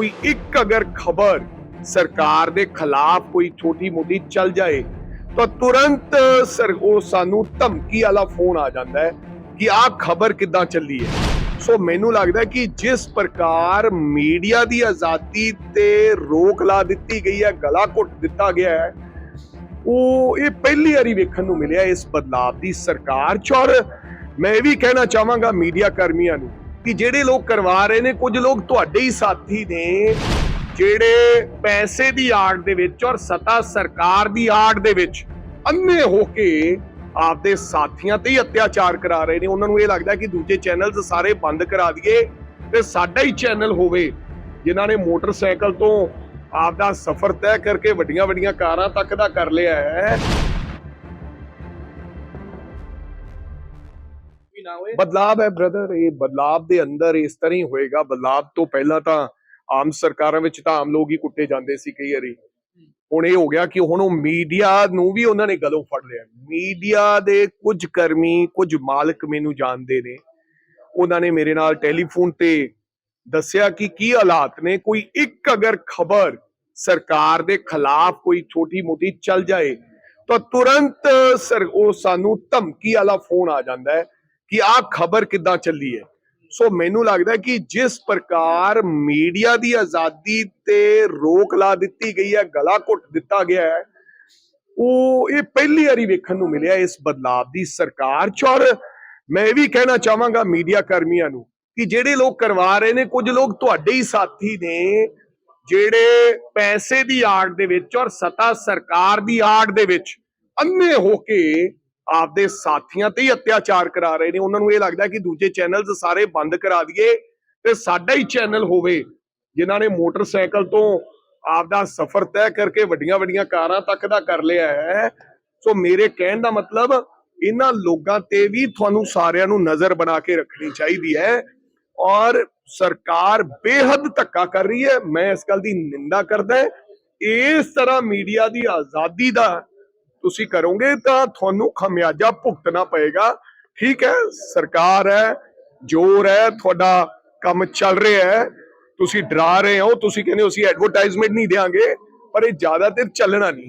ਕੋਈ ਇੱਕ ਅਗਰ ਖਬਰ ਸਰਕਾਰ ਦੇ ਖਿਲਾਫ ਕੋਈ ਛੋਟੀ ਮੋਟੀ ਚੱਲ ਜਾਏ, ਤਾਂ ਤੁਰੰਤ ਸਰ, ਉਹ ਸਾਨੂੰ ਧਮਕੀ ਵਾਲਾ ਫੋਨ ਆ ਜਾਂਦਾ ਹੈ ਕਿ ਆਹ ਖਬਰ ਕਿੱਦਾਂ ਚੱਲੀ ਹੈ। ਸੋ ਮੈਨੂੰ ਲੱਗਦਾ ਕਿ ਜਿਸ ਪ੍ਰਕਾਰ ਮੀਡੀਆ ਦੀ ਆਜ਼ਾਦੀ ਤੇ ਰੋਕ ਲਾ ਦਿੱਤੀ ਗਈ ਹੈ, ਗਲਾ ਘੁੱਟ ਦਿੱਤਾ ਗਿਆ ਹੈ, ਉਹ ਇਹ ਪਹਿਲੀ ਵਾਰੀ ਵੇਖਣ ਨੂੰ ਮਿਲਿਆ ਇਸ ਬਦਲਾਅ ਦੀ ਸਰਕਾਰ। ਚ ਔਰ ਮੈਂ ਇਹ ਵੀ ਕਹਿਣਾ ਚਾਹਾਂਗਾ ਮੀਡੀਆ ਕਰਮੀਆਂ ਨੂੰ ਕਿ ਜਿਹੜੇ ਲੋਕ ਕਰਵਾ ਰਹੇ ਨੇ, ਕੁਝ ਲੋਕ ਤੁਹਾਡੇ ਹੀ ਸਾਥੀ ਨੇ, ਜਿਹੜੇ ਪੈਸੇ ਦੀ ਆੜ ਦੇ ਵਿੱਚ ਔਰ ਸਤਾ ਸਰਕਾਰ ਦੀ ਆੜ ਦੇ ਵਿੱਚ ਅੰਨੇ ਹੋ ਕੇ ਆਪਦੇ ਸਾਥੀਆਂ ਤੇ ਹੀ ਅਤਿਆਚਾਰ ਕਰਾ ਰਹੇ ਨੇ। ਉਹਨਾਂ ਨੂੰ ਇਹ ਲੱਗਦਾ ਕਿ ਦੂਜੇ ਚੈਨਲਸ ਸਾਰੇ ਬੰਦ ਕਰਾ ਦਈਏ ਤੇ ਸਾਡਾ ਹੀ ਚੈਨਲ ਹੋਵੇ, ਜਿਨ੍ਹਾਂ ਨੇ ਮੋਟਰਸਾਈਕਲ ਤੋਂ ਆਪਦਾ ਸਫ਼ਰ ਤੈਅ ਕਰਕੇ ਵੱਡੀਆਂ ਵੱਡੀਆਂ ਕਾਰਾਂ ਤੱਕ ਦਾ ਕਰ ਲਿਆ ਹੈ। ਵੀ ਨਾ ਹੋਏ। ਬਦਲਾਵ ਹੈ ਬ੍ਰਦਰ ਇਹ ਬਦਲਾਵ ਦੇ ਅੰਦਰ ਇਸ ਤਰ੍ਹਾਂ ਹੀ ਹੋਏਗਾ। ਬਦਲਾਵ ਤੋਂ ਪਹਿਲਾਂ ਤਾਂ ਆਮ ਸਰਕਾਰਾਂ ਵਿੱਚ ਤਾਂ ਆਮ ਲੋਕ ਹੀ ਕੁੱਟੇ ਜਾਂਦੇ ਸੀ ਕਈ ਵਾਰੀ। ਹੁਣ ਇਹ ਹੋ ਗਿਆ ਕਿ ਹੁਣ ਉਹ ਮੀਡੀਆ ਨੂੰ ਵੀ ਉਹਨਾਂ ਨੇ ਗਲੋਂ ਫੜ ਲਿਆ। ਮੀਡੀਆ ਦੇ ਕੁਝ ਕਰਮੀ, ਕੁਝ ਮਾਲਕ ਮੈਨੂੰ ਜਾਣਦੇ ਨੇ। ਉਹਨਾਂ ਨੇ ਮੇਰੇ ਨਾਲ ਟੈਲੀਫੋਨ ਤੇ ਦੱਸਿਆ ਕਿ ਕੀ ਹਾਲਾਤ ਨੇ। ਕੋਈ ਇੱਕ ਅਗਰ ਖਬਰ ਸਰਕਾਰ ਦੇ ਖਿਲਾਫ ਕੋਈ ਛੋਟੀ ਮੋਟੀ ਚੱਲ ਜਾਏ, ਤਾਂ ਤੁਰੰਤ ਸਰ, ਉਹ ਸਾਨੂੰ ਧਮਕੀ ਵਾਲਾ ਫੋਨ ਆ ਜਾਂਦਾ ਹੈ। ਕਿ ਆਹ ਖਬਰ ਕਿੱਦਾਂ ਚੱਲੀ ਹੈ? ਸੋ ਮੈਨੂੰ ਲੱਗਦਾ ਕਿ ਜਿਸ ਪ੍ਰਕਾਰ ਮੀਡੀਆ ਦੀ ਆਜ਼ਾਦੀ ਤੇ ਰੋਕ ਲਾ ਦਿੱਤੀ ਗਈ ਹੈ, ਗਲਾ ਘੁੱਟ ਦਿੱਤਾ ਗਿਆ ਹੈ, ਉਹ ਇਹ ਪਹਿਲੀ ਵਾਰੀ ਵੇਖਣ ਨੂੰ ਮਿਲਿਆ ਇਸ ਬਦਲਾਅ ਦੀ ਸਰਕਾਰ ਚ। ਔਰ ਮੈਂ ਇਹ ਵੀ ਕਹਿਣਾ ਚਾਹਾਂਗਾ ਮੀਡੀਆ ਕਰਮੀਆਂ ਨੂੰ ਕਿ ਜਿਹੜੇ ਲੋਕ ਕਰਵਾ ਰਹੇ ਨੇ, ਕੁਝ ਲੋਕ ਤੁਹਾਡੇ ਹੀ ਸਾਥੀ ਨੇ, ਜਿਹੜੇ ਪੈਸੇ ਦੀ ਆੜ ਦੇ ਵਿੱਚ ਔਰ ਸਤਾ ਸਰਕਾਰ ਦੀ ਆੜ ਦੇ ਵਿੱਚ ਅੰਨੇ ਹੋ ਕੇ ਆਪਦੇ ਸਾਥੀਆਂ ਤੇ ਹੀ ਅਤਿਆਚਾਰ ਕਰਾ ਰਹੇ ਨੇ। ਉਹਨਾਂ ਨੂੰ ਇਹ ਲੱਗਦਾ ਕਿ ਦੂਜੇ ਚੈਨਲਸ ਸਾਰੇ ਬੰਦ ਕਰਾ ਦਈਏ ਤੇ ਸਾਡਾ ਹੀ ਚੈਨਲ ਹੋਵੇ, ਜਿਨ੍ਹਾਂ ਨੇ ਮੋਟਰਸਾਈਕਲ ਤੋਂ ਆਪਦਾ ਸਫ਼ਰ ਤੈਅ ਕਰਕੇ ਵੱਡੀਆਂ ਵੱਡੀਆਂ ਕਾਰਾਂ ਤੱਕ ਦਾ ਕਰ ਲਿਆ ਹੈ। ਸੋ ਮੇਰੇ ਕਹਿਣ ਦਾ ਮਤਲਬ, ਇਹਨਾਂ ਲੋਕਾਂ ਤੇ ਵੀ ਤੁਹਾਨੂੰ ਸਾਰਿਆਂ ਨੂੰ ਨਜ਼ਰ ਬਣਾ ਕੇ ਰੱਖਣੀ ਚਾਹੀਦੀ ਹੈ ਔਰ ਸਰਕਾਰ ਬੇਹੱਦ ਧੱਕਾ ਕਰ ਰਹੀ ਹੈ। ਮੈਂ ਇਸ ਗੱਲ ਦੀ ਨਿੰਦਾ ਕਰਦਾ ਇਸ ਤਰ੍ਹਾਂ ਮੀਡੀਆ ਦੀ ਆਜ਼ਾਦੀ ਦਾ ਤੁਸੀਂ ਕਰੋਗੇ ਤਾਂ ਤੁਹਾਨੂੰ ਖਮਿਆਜਾ ਭੁਗਤਣਾ ਪਏਗਾ। ਠੀਕ ਹੈ, ਸਰਕਾਰ ਹੈ, ਜ਼ੋਰ ਹੈ, ਤੁਹਾਡਾ ਕੰਮ ਚੱਲ ਰਿਹਾ ਹੈ। ਤੁਸੀਂ ਡਰਾ ਰਹੇ ਹੋ, ਤੁਸੀਂ ਕਹਿੰਦੇ ਹੋ ਅਸੀਂ ਐਡਵਰਟਾਈਜ਼ਮੈਂਟ ਨਹੀਂ ਦੇਾਂਗੇ ਪਰ ਇਹ ਜ਼ਿਆਦਾ ਦੇਰ ਚੱਲਣਾ ਨਹੀਂ